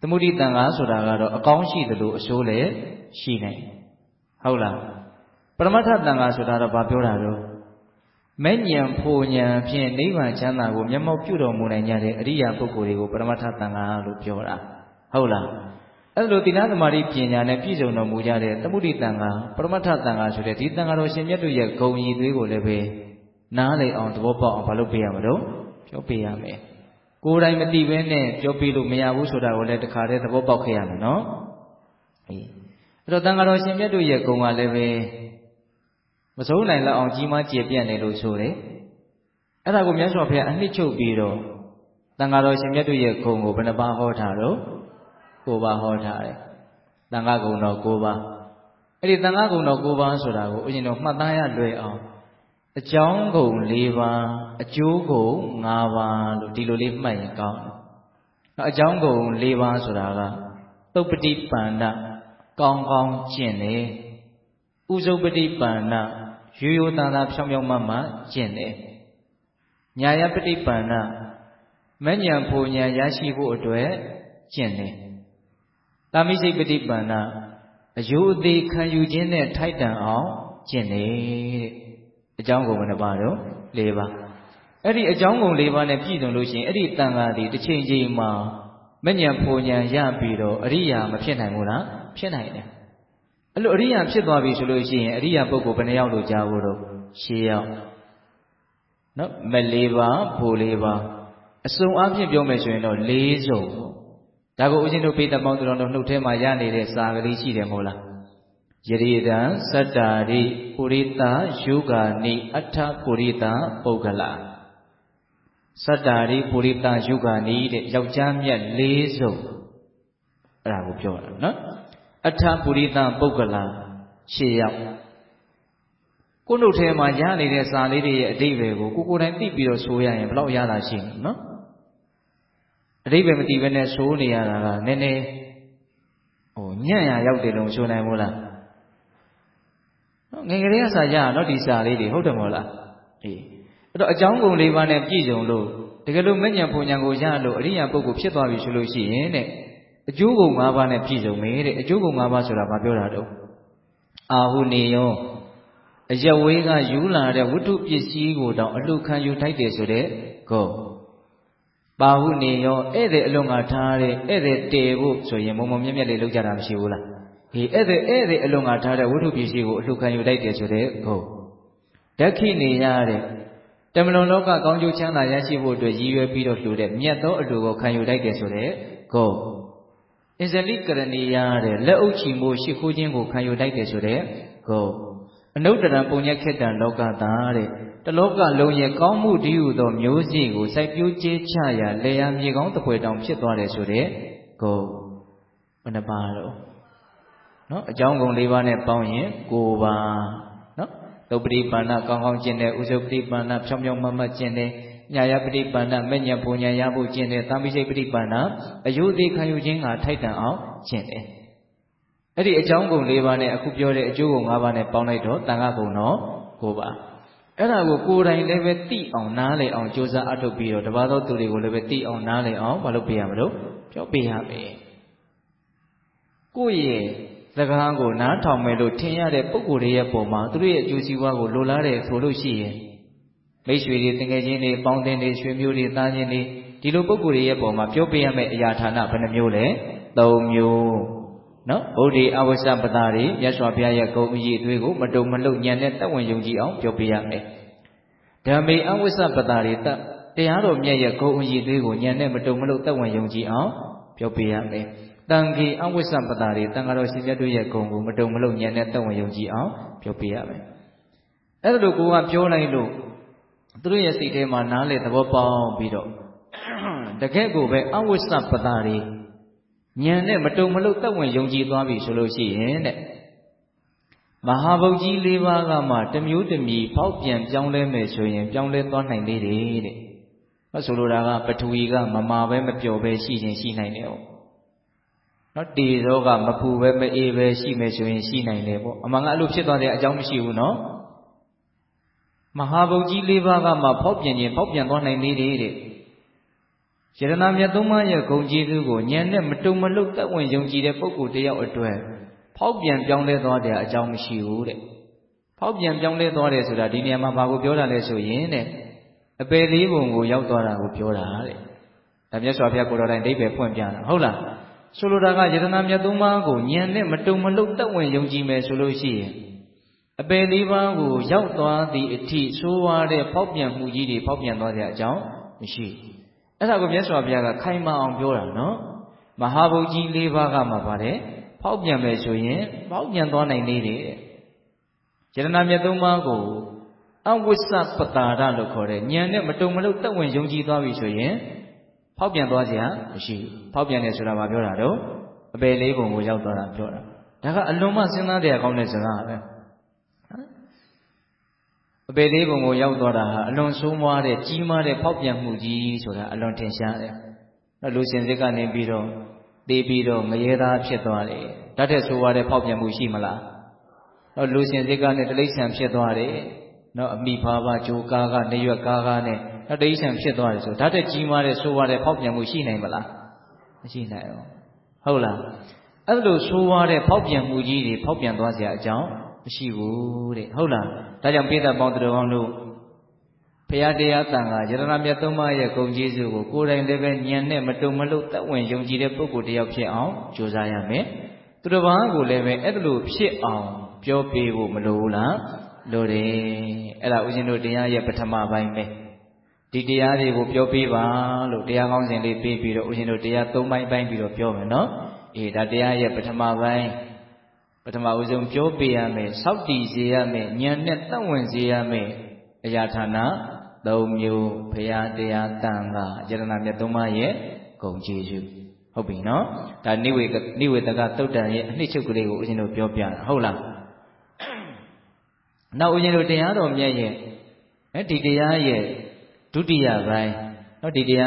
သမုဒိတန်ဃာဆိုတာကတော့အကောင်းရှိတယ်လို့အဆိုးလည်းရှိနိုင်ဟုတ်လားပရမတ္ထတန်ဃာဆိုတာတော့ဘာပြောတာတော့မဲ့ညံဖို့ညံဖြင့်နိဗ္ဗာန်ချမ်းသာကိုမျက်မှောက်ပြုတော်မူနိုင်ကြတဲ့အရိယာပုဂ္ဂိုလ်တွေကိုပရမတ္ထတန်ဃာလို့ပြောတာဟုတ်လားအဲ့လိုတိဏသမารိပညာနဲ့ပြည့်စုံတော်မူကြတဲ့သမုဒိတန်ဃာပရမတ္ထတန်ဃာဆိုတဲ့ဒီတန်ဃာတော်ရှင်မြတ်တို့ရဲ့ဂုံရည်သွေးကိုလည်းပဲနားလည်အောင်သဘောပေါက်အောင်မလုပ်ပေးရမလို့ပြောပေးရမယ် ကိုယ်တိုင်မသိဘဲနဲ့ပြောပြလို့မရဘူးဆိုတာကိုလည်းတခါတည်းသဘောပေါက်ခဲ့ရမယ်နော်အေးအဲ့တော့တန်ဃာတော်ရှင်မြတ်တို့ရဲ့ဂုံကလည်းပဲမစိုးနိုင်လောက်အောင်ကြီးမားကျေပြန့်တယ်လို့ဆိုတယ်အဲ့ဒါကိုမြတ်စွာဘုရားအနှစ်ချုပ်ပြီးတော့တန်ဃာတော်ရှင်မြတ်တို့ရဲ့ဂုံကိုဘယ်နှပါဟောထားတော့ကိုးပါဟောထားတယ်တန်ဃာဂုံတော်၉ပါးအဲ့ဒီတန်ဃာဂုံတော်၉ပါးဆိုတာကိုဦးဇင်းတို့မှတ်သားရလွယ်အောင် အကြောင်းဂုံ၄ပါးအကျိုးဂုံ၅ပါးလို့ဒီလိုလေးမှတ်ရင်ကောင်းတယ်။အကြောင်းဂုံ၄ပါးဆိုတာကသုပတိပန္နကောင်းကောင်းကျင့်တယ်။ဥဇုပတိပန္နရိုးရိုးသားသားဖြောင်းဖြောင်းမမကျင့်တယ်။ညာယပတိပန္နမဉ္ဇဉ်ဖူဉ္ဇဉ်ရရှိဖို့အတွက်ကျင့်တယ်။တာမိစိတ်ပတိပန္နအယုအသေးခံယူခြင်းနဲ့ထိုက်တန်အောင်ကျင့်တယ်တဲ့ အကြောင်းကုန်ဘယ်နှပါတော့၄ပါးအဲ့ဒီအကြောင်းကုန်၄ပါးနဲ့ပြည့်စုံလို့ရှိရင်အဲ့ဒီတန်ခါဒီတစ်ချိန်ချိန်မှာမညံဖူညံရပြီးတော့အရိယာမဖြစ်နိုင်ဘူးလားဖြစ်နိုင်တယ်အဲ့လိုအရိယာဖြစ်သွားပြီဆိုလို့ရှိရင်အရိယာပုဂ္ဂိုလ်ဘယ်နှယောက်လို့ကြားဖို့တော့ရှင်းယောက်နော်မ၄ပါးဖူ၄ပါးအစုံအပြည့်ပြောမယ်ဆိုရင်တော့၄စုံဒါကိုဦးဇင်းတို့ပိဋကပေါင်းသူတော်တို့နှုတ်ထဲမှာရနေတဲ့စာကလေးရှိတယ်မဟုတ်လား ယရိတံစတ္တာရိပုရိသယုဂာနိအထပုရိသပုဂ္ဂလာစတ္တာရိပုရိသယုဂာနိတဲ့ယောက်ျားမြတ်၄စုံအဲ့ဒါကိုပြောတာနော်အထပုရိသပုဂ္ဂလာရှေ့ရောက်ကိုယ်တို့ထဲမှာရနေတဲ့စာလေးတွေရဲ့အတိတ်ပဲကိုကိုကိုယ်တိုင်သိပြီးတော့ဆိုရရင်ဘယ်လောက်ရတာရှိမလဲနော်အတိတ်ပဲမသိဘဲနဲ့ဆိုနေရတာကနည်းနည်းဟိုညံ့ရရောက်တယ်လို့ဆိုနိုင်မို့လားနော် ငယ်ကလေးကစာရနော်ဒီစာလေးတွေဟုတ်တယ်မဟုတ်လားအေးအဲ့တော့အကြောင်းကုန်လေးပါးနဲ့ပြည့်စုံလို့တကယ်လို့မဉ္ဇဉ်ပုံညာကိုရလို့အရိယာပုဂ္ဂိုလ်ဖြစ်သွားပြီဆိုလို့ရှိရင်တဲ့အကျိုးကုန်၅ပါးနဲ့ပြည့်စုံမယ်တဲ့အကျိုးကုန်၅ပါးဆိုတာဘာပြောတာတော့အာဟုနေယောအယဝေးကယူလာတဲ့ဝတ္ထုပစ္စည်းကိုတောင်အလှခံယူထိုက်တယ်ဆိုတဲ့ဂုံပါဟုနေယောဧည့်သည်အလွန်ကထားတဲ့ဧည့်သည်တေဖို့ဆိုရင်မုံမုံမြက်မြက်လေးလောက်ကြတာမရှိဘူးလား ဒီဧည့်သည်ဧည့်သည်အလွန်ကထားတဲ့ဝတ္ထုပစ္စည်းကိုအလှခံယူလိုက်တယ်ဆိုတဲ့ဂုံဓက္ခိနေရတဲ့တမလွန်လောကကောင်းကျိုးချမ်းသာရရှိဖို့အတွက်ရည်ရွယ်ပြီးတော့လှူတဲ့မြတ်သောအလှကိုခံယူလိုက်တယ်ဆိုတဲ့ဂုံအစ္စလိကရဏီယတဲ့လက်အုပ်ချီမှုရှိခိုးခြင်းကိုခံယူလိုက်တယ်ဆိုတဲ့ဂုံအနုတ္တရံပုံညက်ခေတ္တံလောကသားတဲ့တလောကလုံးရဲ့ကောင်းမှုတည်းဟူသောမျိုးစေ့ကိုစိုက်ပျိုးကျေးချရာလေယာမြေကောင်းတပွဲတောင်ဖြစ်သွားတယ်ဆိုတဲ့ဂုံဘယ်နှပါတော့ နော်အကြောင်းဂုံ၄ပါးနဲ့ပေါင်းရင်၉ပါးနော်သုပတိပါဏကောင်းကောင်းကျင့်တယ်ဥစုပတိပါဏဖြောင်းဖြောင်းမမကျင့်တယ်ညာယပတိပါဏမဲ့ညံပူညာရဖို့ကျင့်တယ်သံပိစိတ်ပတိပါဏအယုသေးခံယူခြင်းကထိုက်တန်အောင်ကျင့်တယ်အဲ့ဒီအကြောင်းဂုံ၄ပါးနဲ့အခုပြောတဲ့အကျိုးဂုံ၅ပါးနဲ့ပေါင်းလိုက်တော့တန်ခါဂုံတော့၉ပါးအဲ့ဒါကိုကိုယ်တိုင်လည်းပဲသိအောင်နားလည်အောင်ကြိုးစားအထုတ်ပြီးတော့တပါးသောသူတွေကိုလည်းပဲသိအောင်နားလည်အောင်မလုပ်ပေးရမလို့ပြောပေးရမယ်ကိုယ့်ရဲ့ စကားကိုနားထောင်မယ်လို့ထင်ရတဲ့ပုံကိုယ်တွေရဲ့ပုံမှာသူတို့ရဲ့အကျိုးစီးပွားကိုလိုလားတဲ့ဆိုလို့ရှိရင်မိတ်ဆွေတွေတငယ်ချင်းတွေပေါင်းတင်တွေရွှေမျိုးတွေသားချင်းတွေဒီလိုပုံကိုယ်တွေရဲ့ပုံမှာပြောပေးရမယ့်အရာဌာနဘယ်နှမျိုးလဲ၃မျိုးနော်ဗုဒ္ဓအဝိဇ္ဇပတာတွေမြတ်စွာဘုရားရဲ့ဂုဏ်အရေးအသွေးကိုမတုံမလှုပ်ညံတဲ့တတ်ဝင်ယုံကြည်အောင်ပြောပေးရမယ်ဓမ္မေအဝိဇ္ဇပတာတွေတတရားတော်မြတ်ရဲ့ဂုဏ်အရေးအသွေးကိုညံတဲ့မတုံမလှုပ်တတ်ဝင်ယုံကြည်အောင်ပြောပေးရမယ် တန်ခေအဝိဇ္ဇပတာတွေတန်ဃာတော်ရှင်မြတ်တို့ရဲ့ဂုဏ်ကိုမတုံမလှုပ်ညံတဲ့တတ်ဝင်ယုံကြည်အောင်ပြောပေးရမယ်အဲ့ဒါလိုကိုကပြောလိုက်လို့သူတို့ရဲ့စိတ်ထဲမှာနားလေသဘောပေါက်ပြီးတော့တကယ့်ကိုပဲအဝိဇ္ဇပတာတွေဉာဏ်နဲ့မတုံမလှုပ်သက်ဝင်ယုံကြည်သွားပြီဆိုလို့ရှိရင်တဲ့မဟာဗုဒ္ဓကြီး၄ပါးကမှတမျိုးတမီဖောက်ပြန်ပြောင်းလဲမယ်ဆိုရင်ပြောင်းလဲသွားနိုင်သေးတယ်တဲ့။ဟောဆိုလိုတာကပထဝီကမမာပဲမပျော်ပဲရှိခြင်းရှိနိုင်တယ်ပေါ့။ နော်တေရောကမပူပဲမအေးပဲရှိမယ်ဆိုရင်ရှိနိုင်တယ်ပေါ့။အမှန်ကအဲ့လိုဖြစ်သွားတဲ့အကြောင်းမရှိဘူးနော်။မဟာဗုဒ္ဓကြီး၄ပါးကမှဖောက်ပြန်ခြင်းဖောက်ပြန်သွားနိုင်သေးတယ်တဲ့။ယရနာမြတ်သုံးပါးရဲ့ဂုဏ်ကျေးဇူးကိုဉာဏ်နဲ့မတုံမလုတ်သက်ဝင်ယုံကြည်တဲ့ပုဂ္ဂိုလ်တယောက်အတွက်ဖောက်ပြန်ပြောင်းလဲသွားတဲ့အကြောင်းမရှိဘူးတဲ့ဖောက်ပြန်ပြောင်းလဲသွားတယ်ဆိုတာဒီနေရာမှာဘာကိုပြောတာလဲဆိုရင်တဲ့အပေသေးပုံကိုရောက်သွားတာကိုပြောတာတဲ့ဒါမြတ်စွာဘုရားကိုတော်တိုင်ဒိဋ္ဌိဖွင့်ပြတာဟုတ်လား ဆိုလိုတာကယတနာမြတ်သုံးပါးကိုဉာဏ်နဲ့မတုံမလုတ်သက်ဝင်ယုံကြည်မယ်ဆိုလို့ရှိရင်အပေလေးပါးကိုရောက်သွားသည့်အထိဆိုးဝါးတဲ့ဖောက်ပြန်မှုကြီးတွေဖောက်ပြန်သွားတဲ့အကြောင်းမရှိအဲ့ဒါကိုမြတ်စွာဘုရားကခိုင်မာအောင်ပြောတာနော်မဟာဘုတ်ကြီး၄ပါးကမှပါတယ်ဖောက်ပြန်မယ်ဆိုရင်ဖောက်ပြန်သွားနိုင်သေးတယ်တဲ့ယတနာမြတ်သုံးပါးကိုအဝိစ္စပတာရလို့ခေါ်တဲ့ဉာဏ်နဲ့မတုံမလုတ်သက်ဝင်ယုံကြည်သွားပြီဆိုရင် ဖောက်ပြန်သွားစရာမရှိဘူးဖောက်ပြန်တယ်ဆိုတာဘာပြောတာတော့အပေလေးပုံကိုရောက်သွားတာပြောတာဒါကအလွန်မှစဉ်းစားတဲ့အကောင်းတဲ့စကားပဲအပေလေးပုံကိုရောက်သွားတာဟာအလွန်ဆိုးမွားတဲ့ကြီးမားတဲ့ဖောက်ပြန်မှုကြီးဆိုတာအလွန်ထင်ရှားတယ်။လူရှင်စစ်ကနေပြီးတော့တေးပြီးတော့ငရဲသားဖြစ်သွားတယ်။ဓာတ်တဲ့ဆိုးွားတဲ့ဖောက်ပြန်မှုရှိမလား။တော့လူရှင်စစ်ကနေတလိษံဖြစ်သွားတယ်။နော်အမိဖားပါဂျိုကားကနေရွက်ကားကားနဲ့ တလိษံဖြစ်သွားတယ်ဆိုဓာတ်တဲ့ကြီးမားတဲ့ဆိုးွားတဲ့ဖောက်ပြန်မှုရှိနိုင်မလား။မရှိနိုင်ဘူး။ဟုတ်လား။အဲ့လိုဆိုးွားတဲ့ဖောက်ပြန်မှုကြီးတွေဖောက်ပြန်သွားစရာအကြောင်းမရှိဘူးတဲ့ဟုတ်လားဒါကြောင့်ပိဋကပေါင်းတော်ကောင်းတို့ဘုရားတရားတန်ခါယရဏမြတ်သုံးပါးရဲ့ဂုဏ်ကျေးဇူးကိုကိုယ်တိုင်လည်းပဲဉာဏ်နဲ့မတုံမလို့သက်ဝင်ယုံကြည်တဲ့ပုဂ္ဂိုလ်တစ်ယောက်ဖြစ်အောင်ကြိုးစားရမယ်သူတစ်ပါးကိုလည်းပဲအဲ့ဒါလိုဖြစ်အောင်ပြောပေးဖို့မလိုဘူးလားလိုတယ်အဲ့ဒါဦးဇင်းတို့တရားရဲ့ပထမပိုင်းပဲ ဒီတရားတွေကိုပြောပေးပါလို့တရားကောင်းစဉ်လေးပေးပြီးတော့ဦးဇင်းတို့တရား၃ပိုင်းပိုင်းပြီးတော့ပြောမယ်နော်အေးဒါတရားရဲ့ပထမပိုင်းပထမဦးဆုံးပြောပြရမယ်စောက်တည်စေရမယ်ဉာဏ်နဲ့သက်ဝင်စေရမယ်အရာဌာန၃မျိုးဘုရားတရားတန်ခါယတနာမြတ်သုံးပါးရဲ့ဂုံကျေးဇူးဟုတ်ပြီနော်ဒါနိဝေနိဝေတကသုတ်တန်ရဲ့အနှစ်ချုပ်ကလေးကိုဦးဇင်းတို့ပြောပြတာဟုတ်လားနောက်ဦးဇင်းတို့တရားတော်မြတ်ရဲ့အဲဒီတရားရဲ့ ဒုတိယပိုင်းနော်ဒီတရား